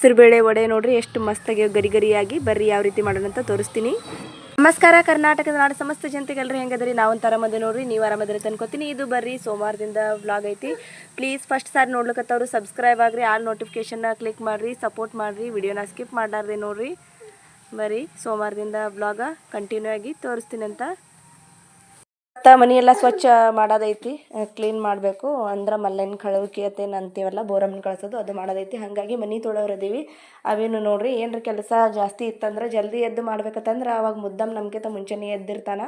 ಹೆಸರುಬೇಳೆ ವಡೆ ನೋಡ್ರಿ, ಎಷ್ಟು ಮಸ್ತಾಗಿ ಗರಿ ಗರಿಯಾಗಿ ಬರ್ರಿ ಯಾವ ರೀತಿ ಮಾಡೋಣ ಅಂತ ತೋರಿಸ್ತೀನಿ. ನಮಸ್ಕಾರ, ಕರ್ನಾಟಕದ ನಾಡು ಸಮಸ್ತ ಜನತೆಗೆ ಎಲ್ಲರೂ ಹೆಂಗದ್ರಿ? ನಾವು ಆರಾಮದ ನೋಡ್ರಿ, ನೀವು ಆರಾಮದ್ರೆ ತಂದ್ಕೊತೀನಿ ಇದು ಬರ್ರಿ ಸೋಮವಾರದಿಂದ ವ್ಲಾಗ್ ಐತಿ. ಪ್ಲೀಸ್ ಫಸ್ಟ್ ಸಾರಿ ನೋಡ್ಲಿಕ್ಕತ್ತವ್ರು ಸಬ್ಸ್ಕ್ರೈಬ್ ಆಗ್ರಿ ಆಲ್ ನೋಟಿಫಿಕೇಶನ್ನ ಕ್ಲಿಕ್ ಮಾಡಿರಿ ಸಪೋರ್ಟ್ ಮಾಡಿರಿ ವಿಡಿಯೋನ ಸ್ಕಿಪ್ ಮಾಡಾರ್ದೆ ನೋಡ್ರಿ. ಬರ್ರಿ, ಸೋಮವಾರದಿಂದ ವ್ಲಾಗ ಕಂಟಿನ್ಯೂ ಆಗಿ ತೋರಿಸ್ತೀನಿ ಅಂತ ಮತ್ತು ಮನೆಯೆಲ್ಲ ಸ್ವಚ್ಛ ಮಾಡೋದೈತಿ ಕ್ಲೀನ್ ಮಾಡಬೇಕು. ಅಂದ್ರೆ ಮಲ್ಲಿನ ಕಳುವಿಕೆ ಅತ್ತೇನು ಅಂತೀವಲ್ಲ, ಬೋರಮ್ಮನ ಕಳ್ಸೋದು ಅದು ಮಾಡೋದೈತಿ. ಹಾಗಾಗಿ ಮನೆ ತೊಳೋರದೀವಿ ಅವೇನು ನೋಡ್ರಿ, ಏನರ ಕೆಲಸ ಜಾಸ್ತಿ ಇತ್ತಂದ್ರೆ ಜಲ್ದಿ ಎದ್ದು ಮಾಡ್ಬೇಕತ್ತಂದ್ರೆ ಅವಾಗ ಮುದ್ದಮ್ ನಮ್ಗಿಂತ ಮುಂಚೆನೇ ಎದ್ದಿರ್ತಾನ.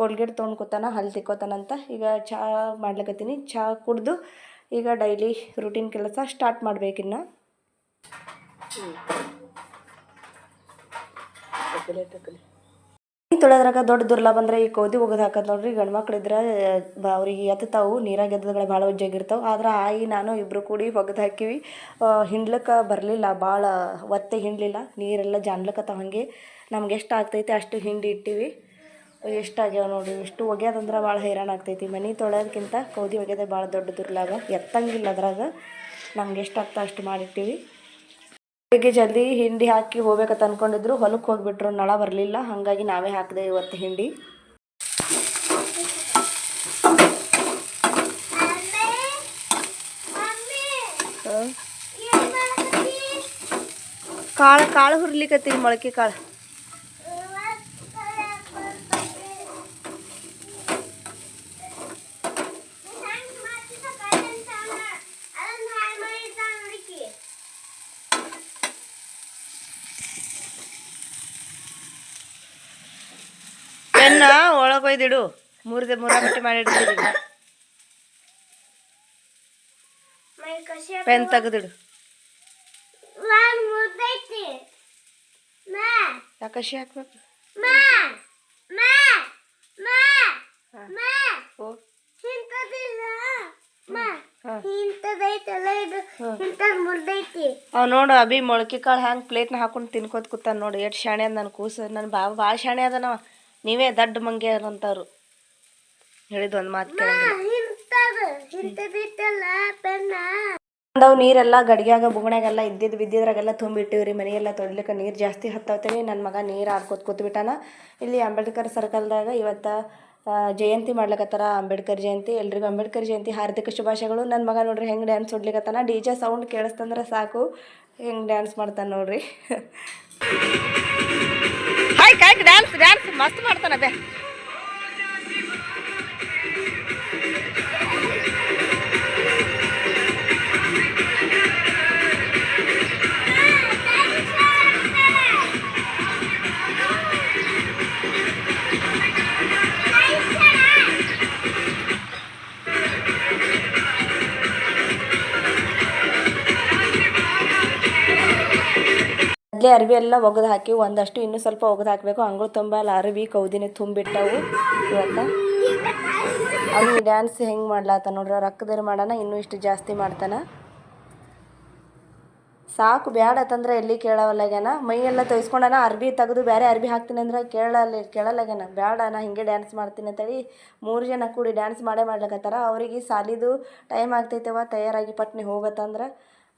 ಕೋಲ್ಗೇಟ್ ತೊಗೊಂಡು ಕೂತಾನ, ಹಲ್ ತಿಕ್ಕೋತಾನಂತ. ಈಗ ಚಹಾ ಮಾಡ್ಲಿಕ್ಕತ್ತೀನಿ ಚಹಾ ಕುಡ್ದು ಈಗ ಡೈಲಿ ರೂಟೀನ್ ಕೆಲಸ ಸ್ಟಾರ್ಟ್ ಮಾಡ್ಬೇಕಿನ್ನು ಈ ತೊಳೆದ್ರಾಗ ದೊಡ್ಡ ದುರ್ಲಭ ಅಂದ್ರೆ ಈ ಕೋದಿ ಒಗದು ಹಾಕೋದು ನೋಡ್ರಿ. ಗಂಡು ಮಕ್ಳು ಇದ್ರೆ, ಬ, ಅವ್ರಿಗೆ ಎತ್ತಾವು ನೀರಾಗ ಎದ್ದಗಳು ಭಾಳ ಒಜ್ಜಾಗಿರ್ತಾವೆ ಆದ್ರೆ ಆಯಿ, ನಾನು ಇಬ್ಬರು ಕೂಡಿ ಒಗದು ಹಾಕಿವಿ. ಹಿಂಡ್ಲಕ್ಕ ಬರಲಿಲ್ಲ, ಭಾಳ ಒತ್ತೆ ಹಿಂಡಲಿಲ್ಲ. ನೀರೆಲ್ಲ ಜಾನ್ಲಕ್ಕತ್ತಾವ ಹಾಗೆ ನಮ್ಗೆ ಎಷ್ಟು ಆಗ್ತೈತಿ ಅಷ್ಟು ಹಿಂಡಿ ಇಟ್ಟಿವಿ. ಎಷ್ಟಾಗ್ಯಾವ ನೋಡಿ ಎಷ್ಟು ಒಗ್ಯೋದಂದ್ರೆ ಭಾಳ ಹೈರಾಣ ಆಗ್ತೈತಿ. ಮನೆ ತೊಳೆಯೋದಕ್ಕಿಂತ ಕೌದಿ ಒಗ್ಯೋದೇ ಭಾಳ ದೊಡ್ಡ ದುರ್ಲಾಭ. ಎತ್ತಂಗಿಲ್ಲ ಅದ್ರಾಗ. ನಮ್ಗೆ ಎಷ್ಟು ಆಗ್ತಾ ಅಷ್ಟು ಮಾಡಿಟ್ಟಿವಿ. ಬೆಳಿಗ್ಗೆ ಜಲ್ದಿ ಹಿಂಡಿ ಹಾಕಿ ಹೋಗ್ಬೇಕಂತ ಅನ್ಕೊಂಡಿದ್ರು. ಹೊಲಕ್ಕೆ ಹೋಗ್ಬಿಟ್ರು. ನಳ ಬರಲಿಲ್ಲ. ಹಾಗಾಗಿ ನಾವೇ ಹಾಕಿದೆ ಇವತ್ತು ಹಿಂಡಿ. ಕಾಳು ಕಾಳು ಹುರ್ಲಿಕತ್ತೀವಿ ಮೊಳಕೆ ಕಾಳು. ಒಯ್ದಿಡು ಮೂರ್ದೆ ಮೂರ ಬಟ್ಟೆ ಮಾಡಿ ಇಡ್ತಿದ್ದೀವಿ ಪೆನ್ ತೆಗೆದಿಡು. ಯಾಕಶಿ ಹಾಕ್ಬೇಕು? ಅವ್ ನೋಡು ಅಭಿ ಮೊಳಕೆ ಕಾಳು ಹ್ಯಾಂಗ ಪ್ಲೇಟ್ನ ಹಾಕೊಂಡು ತಿನ್ಕೋತ ಕೂತಾನ ನೋಡು. ಎಷ್ಟು ಶಾಣೆ ಅದ ನನ್ನ ಕೂಸು. ನನ್ನ ಬಾ ಭಾಳ ಶಾಣೆ ಅದನವ ನೀವೇ ದಡ್ಡ ಮಂಗೆ ಅಂತಾರು ಹೇಳಿದ್ ಒಂದು ಮಾತು ಅಂದವು ನೀರೆಲ್ಲ ಗಡಿಗ್ಯಾಗ ಇದ್ದಿದ್ ಇದ್ದಿದ್ದು ಬಿದ್ದಿದ್ರಾಗೆಲ್ಲ ತುಂಬಿಟ್ಟಿವ್ರಿ ಮನೆಯೆಲ್ಲ ತೊಳಿಲಿಕ್ಕೆ ನೀರು ಜಾಸ್ತಿ ಹತ್ತವತ್ತೇವಿ ನನ್ನ ಮಗ ನೀರು ಆಡ್ಕೋತ ಕೂತ್ಬಿಟ್ಟಾನ ಇಲ್ಲಿ ಅಂಬೇಡ್ಕರ್ ಸರ್ಕಲ್ದಾಗ ಇವತ್ತು ಜಯಂತಿ ಮಾಡ್ಲಕತ್ತಾರ ಅಂಬೇಡ್ಕರ್ ಜಯಂತಿ. ಎಲ್ರಿಗೂ ಅಂಬೇಡ್ಕರ್ ಜಯಂತಿ ಹಾರ್ದಿಕ ಶುಭಾಶಯಗಳು. ನನ್ನ ಮಗ ನೋಡ್ರಿ ಹೆಂಗೆ ಡ್ಯಾನ್ಸ್ ಹೊಡ್ಲಿಕತ್ತಾನ. ಡಿ ಜೆ ಸೌಂಡ್ ಕೇಳಿಸ್ತಂದ್ರೆ ಸಾಕು. ಹೆಂಗೆ ಡ್ಯಾನ್ಸ್ ಮಾಡ್ತಾನೆ ನೋಡ್ರಿ. ಮಸ್ತ್ ಮಾಡ್ತಾನೆ ಬೇ. ಮೊದಲೇ ಅರ್ವಿ ಎಲ್ಲ ಒಗೆದು ಹಾಕಿ, ಒಂದಷ್ಟು ಇನ್ನೂ ಸ್ವಲ್ಪ ಒಗೆದು ಹಾಕಬೇಕು. ಅಂಗಳು ತುಂಬ ಅಲ್ಲಿ, ಅರ್ವಿ ಕೌದಿನೇ ತುಂಬಿಟ್ಟವು ಇವತ್ತು. ಅವ್ನು ಡ್ಯಾನ್ಸ್ ಹೆಂಗೆ ಮಾಡ್ಲಾತ ನೋಡ್ರಿ ಅಕ್ಕದಾರ ಮಾಡೋಣ, ಇನ್ನೂ ಇಷ್ಟು ಜಾಸ್ತಿ ಮಾಡ್ತಾನ. ಸಾಕು, ಬ್ಯಾಡ ಅಂತಂದ್ರೆ ಎಲ್ಲಿ ಮೈ ಎಲ್ಲ ತೊಯ್ಸ್ಕೊಂಡಾನ ಅರ್ಬಿ ತೆಗೆದು ಬೇರೆ ಅರ್ಬಿ ಹಾಕ್ತೀನಿ ಅಂದ್ರೆ ಕೇಳಲ್ಲ ಕೇಳಲ್ಲಾಗ್ಯಾನ ಬ್ಯಾಡ, ನಾ ಹಿಂಗೆ ಡ್ಯಾನ್ಸ್ ಮಾಡ್ತೀನಿ ಅಂತೇಳಿ ಮೂರು ಜನ ಕೂಡಿ ಡ್ಯಾನ್ಸ್ ಮಾಡೇ ಮಾಡ್ಲಕತ್ತಾರ. ಅವ್ರಿಗೆ ಸಾಲಿದು ಟೈಮ್ ಆಗ್ತೈತೆವ ತಯಾರಾಗಿ ಪಟ್ನಿ ಹೋಗತ್ತಂದ್ರೆ.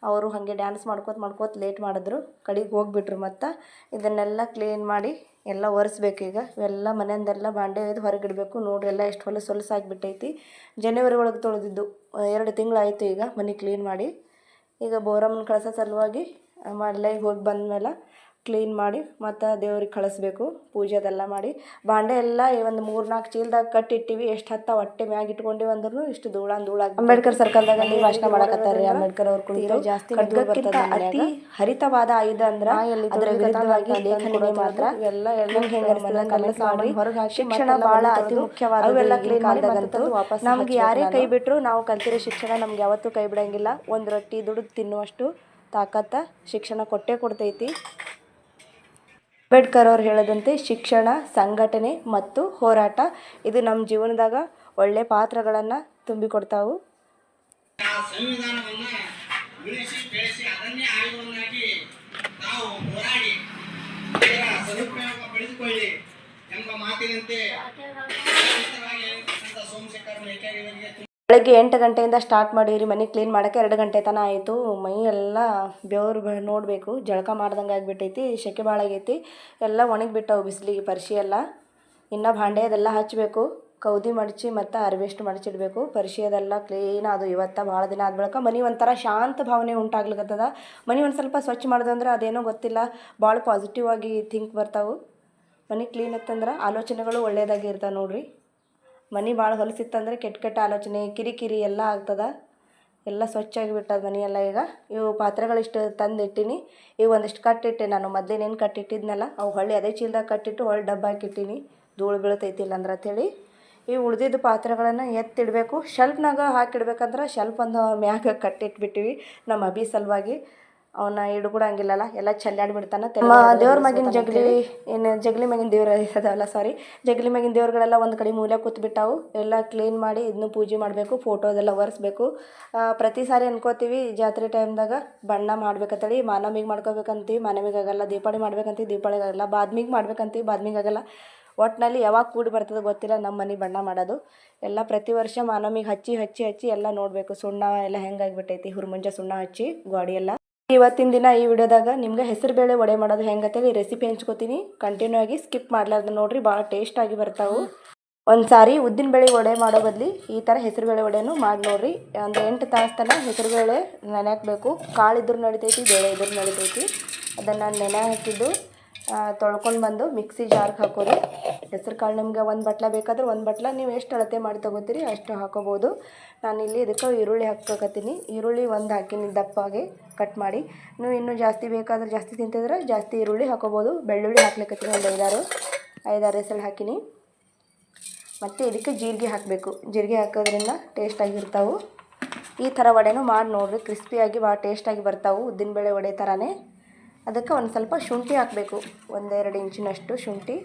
ಅವರು ಹಾಗೆ ಡ್ಯಾನ್ಸ್ ಮಾಡ್ಕೋತ ಮಾಡ್ಕೋತ ಲೇಟ್ ಮಾಡಿದ್ರು. ಕಡೆಗೆ ಹೋಗ್ಬಿಟ್ರು ಮತ್ತು. ಇದನ್ನೆಲ್ಲ ಕ್ಲೀನ್ ಮಾಡಿ ಎಲ್ಲ ಒರೆಸ್ಬೇಕು ಈಗ. ಇವೆಲ್ಲ ಮನೆಯಿಂದೆಲ್ಲ ಬಾಂಡೆ ಒಯ್ದು ಹೊರಗಿಡಬೇಕು. ನೋಡ್ರಿ ಎಲ್ಲ ಎಷ್ಟು ಹೊಲಸು ಹೊಲಸು ಆಗಿಬಿಟ್ಟೈತಿ. ಜನವರಿ ಒಳಗೆ ತೊಳೆದಿದ್ದು. ಎರಡು ತಿಂಗಳಾಯಿತು ಈಗ ಮನೆ ಕ್ಲೀನ್ ಮಾಡಿ. ಈಗ ಬೋರಮ್ಮನ ಕಳ್ಸೋ ಸಲುವಾಗಿ ಮಡ್ಲೈಗೆ ಹೋಗಿ ಬಂದಮೇಲೆ ಕ್ಲೀನ್ ಮಾಡಿ ಮತ್ತು ದೇವ್ರಿಗೆ ಕಳಿಸ್ಬೇಕು ಪೂಜೆ ಅದೆಲ್ಲ ಮಾಡಿ. ಬಾಂಡೆ ಎಲ್ಲ ಒಂದು ಮೂರು ನಾಲ್ಕು ಚೀಲದಾಗ ಕಟ್ಟಿಟ್ಟಿವಿ. ಎಷ್ಟು ಹತ್ತ ಹೊಟ್ಟೆ ಮ್ಯಾಗ ಇಟ್ಕೊಂಡಿವಿ ಅಂದ್ರೂ ಇಷ್ಟು ಧೂಳ ಧೂಳ ಅಂಬೇಡ್ಕರ್ ಸರ್ಕಲ್ದಾಗ ಅಲ್ಲಿ ಭಾಷಣ ಮಾಡಕತ್ತಾರ್ರಿ ಅಂಬೇಡ್ಕರ್ ಅವ್ರ ಕುಳಿತು ಜಾಸ್ತಿ ಅತಿ ಹರಿತವಾದ ಆಯುಧ ಅಂದ್ರೆ ಅದರ ವಿರುದ್ಧವಾಗಿ ಮಾತ್ರ ಇವೆಲ್ಲ ಹೊರಗೆ ಶಿಕ್ಷಣ ಬಹಳ ಅತಿ ಮುಖ್ಯವಾದ ಅವೆಲ್ಲ ಕ್ಲೀನ್ ಮಾಡಿದಾಗಂತೂ ನಮ್ಗೆ ಯಾರೇ ಕೈ ಬಿಟ್ರು ನಾವು ಕಲ್ತಿರೋ ಶಿಕ್ಷಣ ನಮ್ಗೆ ಯಾವತ್ತೂ ಕೈ ಬಿಡಂಗಿಲ್ಲ. ಒಂದು ರೊಟ್ಟಿ ದುಡಿದು ತಿನ್ನುವಷ್ಟು ತಾಕತ್ತ ಶಿಕ್ಷಣ ಕೊಟ್ಟೇ ಕೊಡ್ತೈತಿ. ಅಂಬೇಡ್ಕರ್ ಅವ್ರು ಹೇಳದಂತೆ ಶಿಕ್ಷಣ, ಸಂಘಟನೆ ಮತ್ತು ಹೋರಾಟ, ಇದು ನಮ್ಮ ಜೀವನದಾಗ ಒಳ್ಳೆ ಪಾತ್ರಗಳನ್ನು ತುಂಬಿಕೊಡ್ತಾವು. ಎಂಬ ಮಾತಿನಂತೆ ಸೋಮಶೇಖರ್ ಮೇಕೆಯವರಿಗೆ ಬೆಳಗ್ಗೆ ಎಂಟು ಗಂಟೆಯಿಂದ ಸ್ಟಾರ್ಟ್ ಮಾಡೀವಿ ಮನೆ ಕ್ಲೀನ್ ಮಾಡೋಕ್ಕೆ ಎರಡು ಗಂಟೆ ತನಕ ಆಯಿತು. ಮೈ ಎಲ್ಲ ಬೆವರು ನೋಡಬೇಕು, ಜಳಕ ಮಾಡ್ದಂಗೆ ಆಗಿಬಿಟ್ಟೈತಿ, ಸೆಕೆ ಭಾಳ ಆಗೈತಿ. ಎಲ್ಲ ಒಣಗಿ ಬಿಟ್ಟವು ಬಿಸಿಲಿಗೆ ಪರಿಶಿ ಎಲ್ಲ. ಇನ್ನೂ ಭಾಂಡೆ ಅದೆಲ್ಲ ಹಚ್ಚಬೇಕು ಕೌದಿ ಮಡಚಿ ಮತ್ತು ಅರ್ವೆಸ್ಟ್ ಮಡಚಿಡಬೇಕು. ಪರಿಶಿ ಅದೆಲ್ಲ ಕ್ಲೀನ್ ಅದು ಇವತ್ತು ಭಾಳ ದಿನ ಆದ ಬಳಿಕ ಮನೆ ಒಂಥರ ಶಾಂತ ಭಾವನೆ ಉಂಟಾಗ್ಲಿಕತ್ತದ. ಮನೆ ಒಂದು ಸ್ವಲ್ಪ ಸ್ವಚ್ಛ ಮಾಡೋದಂದ್ರೆ ಅದೇನೋ ಗೊತ್ತಿಲ್ಲ. ಭಾಳ ಪಾಸಿಟಿವ್ ಆಗಿ ಥಿಂಕ್ ಬರ್ತಾವೆ. ಮನೆ ಕ್ಲೀನ್ ಇತ್ತಂದ್ರೆ ಆಲೋಚನೆಗಳು ಒಳ್ಳೆಯದಾಗಿ ನೋಡ್ರಿ. ಮನೆ ಭಾಳ ಹೊಲಸಿತ್ತಂದ್ರೆ ಕೆಟ್ಟ ಕೆಟ್ಟ ಆಲೋಚನೆ, ಕಿರಿಕಿರಿ ಎಲ್ಲ ಆಗ್ತದೆ. ಎಲ್ಲ ಸ್ವಚ್ಛಾಗಿ ಬಿಟ್ಟದ ಮನೆಯೆಲ್ಲ ಈಗ. ಇವು ಪಾತ್ರೆಗಳಿಷ್ಟು ತಂದಿಟ್ಟಿನಿ. ಇವು ಒಂದಿಷ್ಟು ಕಟ್ಟಿಟ್ಟೆ ನಾನು. ಮೊದಲೇನೇನು ಕಟ್ಟಿಟ್ಟಿದ್ನಲ್ಲ, ಅವು ಹೊಳ್ಳಿ ಅದೇ ಚೀಲ್ದಾಗ ಕಟ್ಟಿಟ್ಟು ಹೊಳ್ಳಿ ಡಬ್ಬ ಹಾಕಿಟ್ಟೀನಿ ಧೂಳು ಬೀಳ್ತೈತಿಲ್ಲ ಅಂದ್ರೆ ಅಂತೇಳಿ. ಈ ಉಳಿದಿದ್ದ ಪಾತ್ರೆಗಳನ್ನು ಎತ್ತಿಡಬೇಕು. ಶೆಲ್ಫ್ನಾಗ ಹಾಕಿಡ್ಬೇಕಂದ್ರೆ ಶೆಲ್ಫ್ ಒಂದು ಮ್ಯಾಗ ಕಟ್ಟಿಟ್ಬಿಟ್ಟಿವಿ ನಮ್ಮ ಅಭಿ ಸಲುವಾಗಿ. ಅವನ್ನ ಹಿಡ್ಕೊಡಂಗಿಲ್ಲಲ್ಲ ಎಲ್ಲ ಚಲ್ಲಾಡಿ ಬಿಡ್ತಾನ ದೇವ್ರ ಮಗಿನ ಜಗಲಿ ಏನು ಜಗಲಿ ಮ್ಯಾಗಿನ ದೇವ್ರ ಇದಾವಲ್ಲ ಸಾರಿ ಜಗಲಿ ಮ್ಯಾಗಿನ ದೇವ್ರುಗಳೆಲ್ಲ ಒಂದು ಕಡೆ ಮೂಲೆ ಕೂತ್ಬಿಟ್ಟಾವು ಎಲ್ಲ ಕ್ಲೀನ್ ಮಾಡಿ ಇದನ್ನು ಪೂಜೆ ಮಾಡಬೇಕು ಫೋಟೋ ಅದೆಲ್ಲ ಒರೆಸ್ಬೇಕು. ಪ್ರತಿ ಸಾರಿ ಅನ್ಕೋತೀವಿ ಜಾತ್ರೆ ಟೈಮ್ದಾಗ ಬಣ್ಣ ಮಾಡ್ಬೇಕಂತೇಳಿ ಮಾನವಿಗೆ ಮಾಡ್ಕೋಬೇಕಂತೀವಿ ಮಾನವಿಗೆ ಆಗಲ್ಲ ದೀಪಾವಳಿ ಮಾಡ್ಬೇಕಂತೀವಿ ದೀಪಾವಳಿಗೆ ಆಗಲ್ಲ ಬಾದ್ಮಿಗೆ ಮಾಡ್ಬೇಕಂತೀವಿ ಬಾದ್ಮಿಗೆ ಆಗಲ್ಲ ಒಟ್ಟಿನಲ್ಲಿ ಯಾವಾಗ ಕೂಡಿ ಬರ್ತದೆ ಗೊತ್ತಿಲ್ಲ ನಮ್ಮ ಮನೆ ಬಣ್ಣ ಮಾಡೋದು. ಎಲ್ಲ ಪ್ರತಿ ವರ್ಷ ಮಾನವಿಗೆ ಹಚ್ಚಿ ಹಚ್ಚಿ ಹಚ್ಚಿ ಎಲ್ಲ ನೋಡಬೇಕು. ಸುಣ್ಣ ಎಲ್ಲ ಹೆಂಗಾಗಿಬಿಟ್ಟೈತಿ ಹುರ್ಮುಂಜ ಸುಣ್ಣ ಹಚ್ಚಿ ಗೋಡಿ ಎಲ್ಲ. ಇವತ್ತಿನ ದಿನ ಈ ವಿಡಿಯೋದಾಗ ನಿಮ್ಗೆ ಹೆಸರುಬೇಳೆ ವಡೆ ಮಾಡೋದು ಹೆಂಗತ್ತೇಳಿ ರೆಸಿಪಿ ಹಂಚ್ಕೋತೀನಿ. ಕಂಟಿನ್ಯೂ ಆಗಿ ಸ್ಕಿಪ್ ಮಾಡ್ಲಾರ್ದು ನೋಡ್ರಿ, ಭಾಳ ಟೇಸ್ಟ್ ಆಗಿ ಬರ್ತಾವೆ. ಒಂದು ಸಾರಿ ಉದ್ದಿನ ಬೇಳೆ ವಡೆ ಮಾಡೋ ಬದಲಿ ಈ ಥರ ಹೆಸರುಬೇಳೆ ವಡೆನೂ ಮಾಡಿ ನೋಡ್ರಿ. ಒಂದು ಎಂಟು ತಾಸು ತನಕ ಹೆಸರುಬೇಳೆ ನೆನೆ ಹಾಕಬೇಕು ಕಾಳು ಇದ್ರೂ ನಡಿತೈತಿ, ಬೇಳೆ ಇದ್ರೂ ನಡಿತೈತಿ. ಅದನ್ನು ನೆನೆ ಹಾಕಿದ್ದು. ತೊಳ್ಕೊಂಡು ಬಂದು ಮಿಕ್ಸಿ ಜಾರ್ಗೆ ಹಾಕೋರಿ. ಹೆಸ್ರು ಕಾಳು ನಿಮ್ಗೆ ಒಂದು ಬಟ್ಲ ಬೇಕಾದ್ರೆ ಒಂದು ಬಟ್ಲ. ನೀವು ಎಷ್ಟು ಅಳತೆ ಮಾಡಿ ತೊಗೋತೀರಿ ಅಷ್ಟು ಹಾಕೋಬೋದು. ನಾನಿಲ್ಲಿ ಇದಕ್ಕೆ ಈರುಳ್ಳಿ ಹಾಕೋಕತ್ತೀನಿ ಈರುಳ್ಳಿ ಒಂದು ಹಾಕಿನಿ ದಪ್ಪಾಗಿ ಕಟ್ ಮಾಡಿ. ನೀವು ಇನ್ನೂ ಜಾಸ್ತಿ ಬೇಕಾದ್ರೆ ಜಾಸ್ತಿ ತಿಂತಿದ್ರೆ ಜಾಸ್ತಿ ಈರುಳ್ಳಿ ಹಾಕೋಬೋದು. ಬೆಳ್ಳುಳ್ಳಿ ಹಾಕ್ಲಿಕ್ಕತ್ತೀನಿ ಒಂದು ಐದಾರು. ಐದಾರು ಹೆಸರು ಹಾಕಿನಿ. ಮತ್ತು ಇದಕ್ಕೆ ಜೀರಿಗೆ ಹಾಕಬೇಕು. ಜೀರಿಗೆ ಹಾಕೋದ್ರಿಂದ ಟೇಸ್ಟಾಗಿರ್ತಾವೆ ಈ ಥರ ವಡೆನೂ ಮಾಡಿ ನೋಡಿರಿ. ಕ್ರಿಸ್ಪಿಯಾಗಿ ಭಾಳ ಟೇಸ್ಟಾಗಿ ಬರ್ತಾವೆ. ಉದ್ದಿನಬೇಳೆ ವಡೆ ಥರನೇ. ಅದಕ್ಕೆ ಒಂದು ಸ್ವಲ್ಪ ಶುಂಠಿ ಹಾಕಬೇಕು. ಒಂದೆರಡು ಇಂಚಿನಷ್ಟು ಶುಂಠಿ,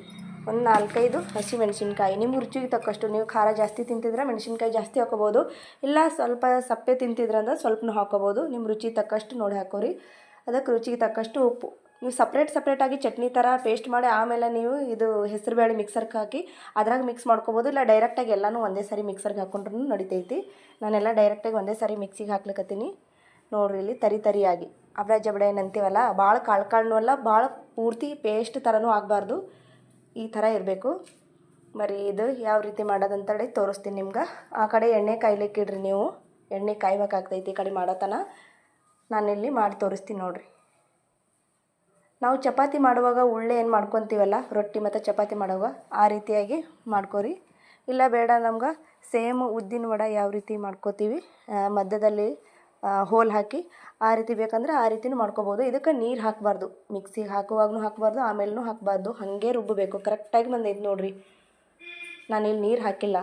ಒಂದು ನಾಲ್ಕೈದು ಹಸಿ ಮೆಣಸಿನ್ಕಾಯಿ ನಿಮ್ಮ ರುಚಿಗೆ ತಕ್ಕಷ್ಟು ನೀವು ಖಾರ ಜಾಸ್ತಿ ತಿಂತಿದ್ರೆ ಮೆಣಸಿನ್ಕಾಯಿ ಜಾಸ್ತಿ ಹಾಕೋಬೋದು ಇಲ್ಲ ಸ್ವಲ್ಪ ಸಪ್ಪೆ ತಿಂತಿದ್ರೆ ಅಂದ್ರೆ ಸ್ವಲ್ಪನೂ ಹಾಕೋಬೋದು ನಿಮ್ಮ ರುಚಿ ತಕ್ಕಷ್ಟು ನೋಡಿ ಹಾಕೋರಿ ಅದಕ್ಕೆ ರುಚಿಗೆ ತಕ್ಕಷ್ಟು ಉಪ್ಪು. ನೀವು ಸಪ್ರೇಟ್ ಸಪ್ರೇಟಾಗಿ ಚಟ್ನಿ ಥರ ಪೇಸ್ಟ್ ಮಾಡಿ ಆಮೇಲೆ ನೀವು ಇದು ಹೆಸರುಬೇಳೆ ಮಿಕ್ಸರ್ಗೆ ಹಾಕಿ ಅದ್ರಾಗ ಮಿಕ್ಸ್ ಮಾಡ್ಕೋಬೋದು. ಇಲ್ಲ ಡೈರೆಕ್ಟಾಗಿ ಎಲ್ಲನೂ ಒಂದೇ ಸಾರಿ ಮಿಕ್ಸರ್ಗೆ ಹಾಕ್ಕೊಂಡ್ರೂ ನಡಿತೈತಿ. ನಾನೆಲ್ಲ ಡೈರೆಕ್ಟಾಗಿ ಒಂದೇ ಸಾರಿ ಮಿಕ್ಸಿಗೆ ಹಾಕ್ಲಿಕ್ಕತ್ತೀನಿ ನೋಡ್ರಿ ಇಲ್ಲಿ ತರಿ ತರಿಯಾಗಿ. ಅಬ್ಡ ಜಬಡ ಏನಂತೀವಲ್ಲ ಭಾಳ ಕಾಳು ಕಾಳುನೂ ಅಲ್ಲ ಭಾಳ ಪೂರ್ತಿ ಪೇಸ್ಟ್ ಥರನೂ ಆಗಬಾರ್ದು. ಈ ಥರ ಇರಬೇಕು. ಮರಿ ಇದು ಯಾವ ರೀತಿ ಮಾಡೋದಂತೇಳಿ ತೋರಿಸ್ತೀನಿ ನಿಮ್ಗೆ. ಆ ಕಡೆ ಎಣ್ಣೆ ಕಾಯ್ಲಿಕ್ಕಿಡ್ರಿ ನೀವು. ಎಣ್ಣೆ ಕಾಯ್ಬೇಕಾಗ್ತೈತಿ ಈ ಕಡೆ ಮಾಡೋತನ ನಾನಿಲ್ಲಿ ಮಾಡಿ ತೋರಿಸ್ತೀನಿ ನೋಡಿರಿ. ನಾವು ಚಪಾತಿ ಮಾಡುವಾಗ ಉಳ್ಳೆ ಏನು ಮಾಡ್ಕೊತೀವಲ್ಲ, ರೊಟ್ಟಿ ಮತ್ತು ಚಪಾತಿ ಮಾಡುವಾಗ ಆ ರೀತಿಯಾಗಿ ಮಾಡ್ಕೋರಿ. ಇಲ್ಲ ಬೇಡ ನಮ್ಗೆ ಸೇಮ್ ಉದ್ದಿನ ವಡೆ ಯಾವ ರೀತಿ ಮಾಡ್ಕೋತೀವಿ ಮಧ್ಯದಲ್ಲಿ ಹೋಲ್ ಹಾಕಿ ಆ ರೀತಿ ಬೇಕಂದ್ರೆ ಆ ರೀತಿನೂ ಮಾಡ್ಕೋಬೋದು. ಇದಕ್ಕೆ ನೀರು ಹಾಕಬಾರ್ದು. ಮಿಕ್ಸಿಗೆ ಹಾಕುವಾಗೂ ಹಾಕಬಾರ್ದು ಆಮೇಲೂ ಹಾಕಬಾರ್ದು. ಹಾಗೆ ರುಬ್ಬಬೇಕು. ಕರೆಕ್ಟಾಗಿ ಬಂದೈತೆ ನೋಡ್ರಿ. ನಾನಿಲ್ಲಿ ನೀರು ಹಾಕಿಲ್ಲ.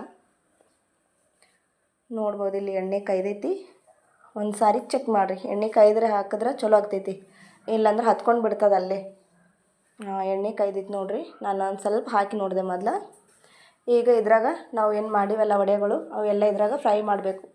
ನೋಡ್ಬೋದು ಇಲ್ಲಿ ಎಣ್ಣೆ ಕಾಯ್ದೈತಿ. ಒಂದು ಸಾರಿ ಚೆಕ್ ಮಾಡಿರಿ. ಎಣ್ಣೆ ಕಾಯ್ದ್ರೆ ಹಾಕಿದ್ರೆ ಚಲೋ ಆಗ್ತೈತಿ. ಇಲ್ಲಾಂದ್ರೆ ಹತ್ಕೊಂಡು ಬಿಡ್ತದೆ ಅಲ್ಲೇ. ಎಣ್ಣೆ ಕಾಯ್ದೈತಿ ನೋಡಿರಿ. ನಾನು ಒಂದು ಸ್ವಲ್ಪ ಹಾಕಿ ನೋಡಿದೆ ಮೊದಲ. ಈಗ ಇದ್ರಾಗ ನಾವು ಏನು ಮಾಡಿವೆಲ್ಲ ವಡೆಗಳು, ಅವೆಲ್ಲ ಇದ್ರಾಗ ಫ್ರೈ ಮಾಡಬೇಕು.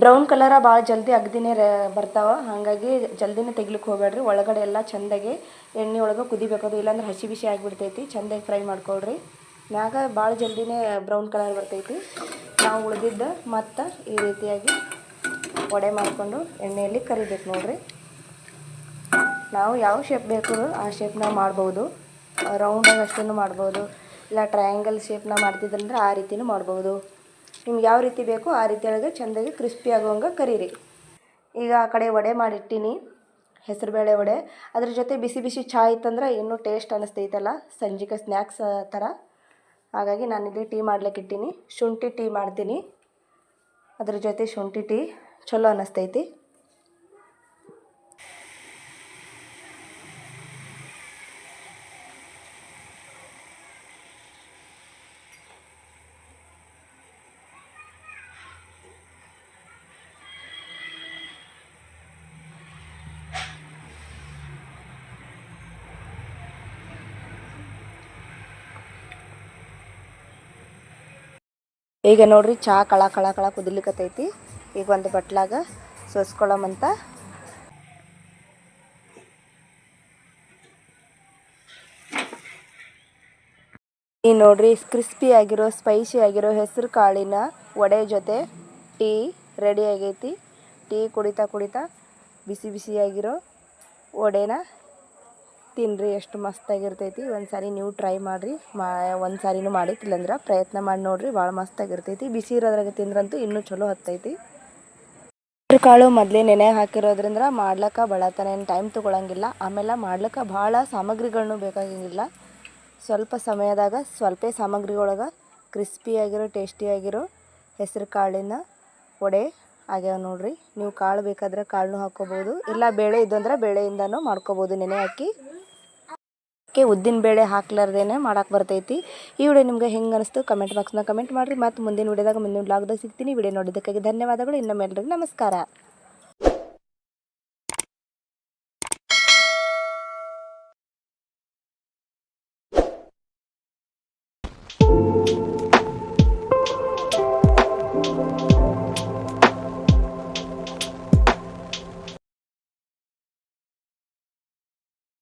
ಬ್ರೌನ್ ಕಲರ ಭಾಳ ಜಲ್ದಿ ಅಗ್ದಿನೇ ಬರ್ತಾವೆ. ಹಾಗಾಗಿ ಜಲ್ದಿನೇ ತೆಗಿಲಿಕ್ಕೆ ಹೋಗಬೇಡ್ರಿ. ಒಳಗಡೆ ಎಲ್ಲ ಚೆಂದಾಗಿ ಎಣ್ಣೆ ಒಳಗೆ ಕುದಿಬೇಕದು. ಇಲ್ಲಾಂದ್ರೆ ಹಸಿ ಬಿಸಿ ಆಗಿಬಿಡ್ತೈತಿ. ಚೆಂದಾಗಿ ಫ್ರೈ ಮಾಡ್ಕೊಳ್ರಿ. ಮ್ಯಾಗ ಭಾಳ ಜಲ್ದಿನೇ ಬ್ರೌನ್ ಕಲರ್ ಬರ್ತೈತಿ. ನಾವು ಉಳಿದಿದ್ದ ಮತ್ತು ಈ ರೀತಿಯಾಗಿ ವಡೆ ಮಾಡಿಕೊಂಡು ಎಣ್ಣೆಯಲ್ಲಿ ಕರಿಬೇಕು ನೋಡ್ರಿ. ನಾವು ಯಾವ ಶೇಪ್ ಬೇಕು ಆ ಶೇಪ್ನ ಮಾಡ್ಬೋದು. ರೌಂಡಾಗಿ ಅಷ್ಟನ್ನು ಮಾಡ್ಬೋದು. ಇಲ್ಲ ಟ್ರಯಾಂಗಲ್ ಶೇಪ್ನ ಮಾಡ್ತಿದ್ರಂದ್ರೆ ಆ ರೀತಿನೂ ಮಾಡ್ಬೋದು. ನಿಮ್ಗೆ ಯಾವ ರೀತಿ ಬೇಕೋ ಆ ರೀತಿ ಒಳಗೆ ಚೆಂದಾಗಿ ಕ್ರಿಸ್ಪಿ ಆಗೋಂಗೆ ಕರೀರಿ. ಈಗ ಆ ಕಡೆ ವಡೆ ಮಾಡಿಟ್ಟಿನಿ, ಹೆಸರುಬೇಳೆ ವಡೆ. ಅದ್ರ ಜೊತೆ ಬಿಸಿ ಬಿಸಿ ಚಹಾ ಇತ್ತಂದ್ರೆ ಇನ್ನೂ ಟೇಸ್ಟ್ ಅನ್ನಿಸ್ತೈತಲ್ಲ ಸಂಜಿಕೆ ಸ್ನ್ಯಾಕ್ಸ್ ಥರ. ಹಾಗಾಗಿ ನಾನು ಇಲ್ಲಿ ಟೀ ಮಾಡ್ಲಿಕ್ಕೆ ಇಟ್ಟೀನಿ. ಶುಂಠಿ ಟೀ ಮಾಡ್ತೀನಿ. ಅದ್ರ ಜೊತೆ ಶುಂಠಿ ಟೀ ಚಲೋ ಅನ್ನಿಸ್ತೈತಿ ಈಗ ನೋಡ್ರಿ ಚಹಾ ಕಳ ಕಳ ಕಳ ಕುದಿಲಿಕತ್ತೈತಿ. ಈಗ ಒಂದು ಬಟ್ಲಾಗ ಸೋಸ್ಕೊಳಮಂತ. ಈ ನೋಡ್ರಿ ಕ್ರಿಸ್ಪಿ ಆಗಿರೋ ಸ್ಪೈಸಿ ಆಗಿರೋ ಹೆಸರು ಕಾಳಿನ ವಡೆ ಜೊತೆ ಟೀ ರೆಡಿ ಆಗೈತಿ. ಟೀ ಕುಡಿತಾ ಕುಡಿತಾ ಬಿಸಿ ಬಿಸಿಯಾಗಿರೋ ವಡೆನ ತಿನ್ನಿರಿ ಎಷ್ಟು ಮಸ್ತಾಗಿರ್ತೈತಿ ಒಂದು ಸಾರಿ ನೀವು ಟ್ರೈ ಮಾಡಿರಿ, ಮಾ ಒಂದು ಸಾರಿನೂ ಮಾಡಿತ್ತಿಲ್ಲಂದ್ರೆ ಪ್ರಯತ್ನ ಮಾಡಿ ನೋಡಿರಿ, ಭಾಳ ಮಸ್ತಾಗಿರ್ತೈತಿ. ಬಿಸಿ ಇರೋದ್ರಾಗ ತಿಂದ್ರಂತೂ ಇನ್ನೂ ಚಲೋ ಹತ್ತೈತಿ. ಕಾಳು ಮೊದಲೇ ನೆನೆ ಹಾಕಿರೋದ್ರಿಂದ ಮಾಡ್ಲಿಕ್ಕೆ ಬಳತನೇನು ಟೈಮ್ ತೊಗೊಳಂಗಿಲ್ಲ. ಆಮೇಲೆ ಮಾಡ್ಲಿಕ್ಕೆ ಭಾಳ ಸಾಮಗ್ರಿಗಳನ್ನೂ ಬೇಕಾಗಿಲ್ಲ ಸ್ವಲ್ಪ ಸಮಯದಾಗ ಸ್ವಲ್ಪ ಸಾಮಗ್ರಿ ಒಳಗೆ ಕ್ರಿಸ್ಪಿಯಾಗಿರೋ ಟೇಸ್ಟಿಯಾಗಿರೋ ಹೆಸರು ಕಾಳಿನ ವಡೆ ಆಗ್ಯಾವ ನೋಡ್ರಿ. ನೀವು ಕಾಳು ಬೇಕಾದ್ರೆ ಕಾಳನ್ನೂ ಹಾಕ್ಕೋಬೋದು ಇಲ್ಲ ಬೇಳೆ ಇದ್ದಂದ್ರೆ ಬೇಳೆಯಿಂದನೂ ಮಾಡ್ಕೋಬೋದು ನೆನೆ ಹಾಕಿ. ಉದ್ದಿನ ಬೇಳೆ ಹಾಕ್ಲಾರ್ದೇನೆ ಮಾಡಕ್ಕೆ ಬರ್ತೈತಿ. ಈ ವಿಡಿಯೋ ನಿಮ್ಗೆ ಹೆಂಗೆ ಅನಿಸ್ತು ಕಮೆಂಟ್ ಬಾಕ್ಸ್ನಾಗ ಕಮೆಂಟ್ ಮಾಡಿರಿ. ಮತ್ತು ಮುಂದಿನ ವಿಡಿಯೋದಾಗ ಮುಂದಿನ ಬ್ಲಾಗ್ದಾಗ ಸಿಗ್ತೀನಿ. ವಿಡಿಯೋ ನೋಡಿದ್ದಕ್ಕಾಗಿ ಧನ್ಯವಾದಗಳು. ಇನ್ನೊಮ್ಮೆ ಎಲ್ರಿಗೂ ನಮಸ್ಕಾರ.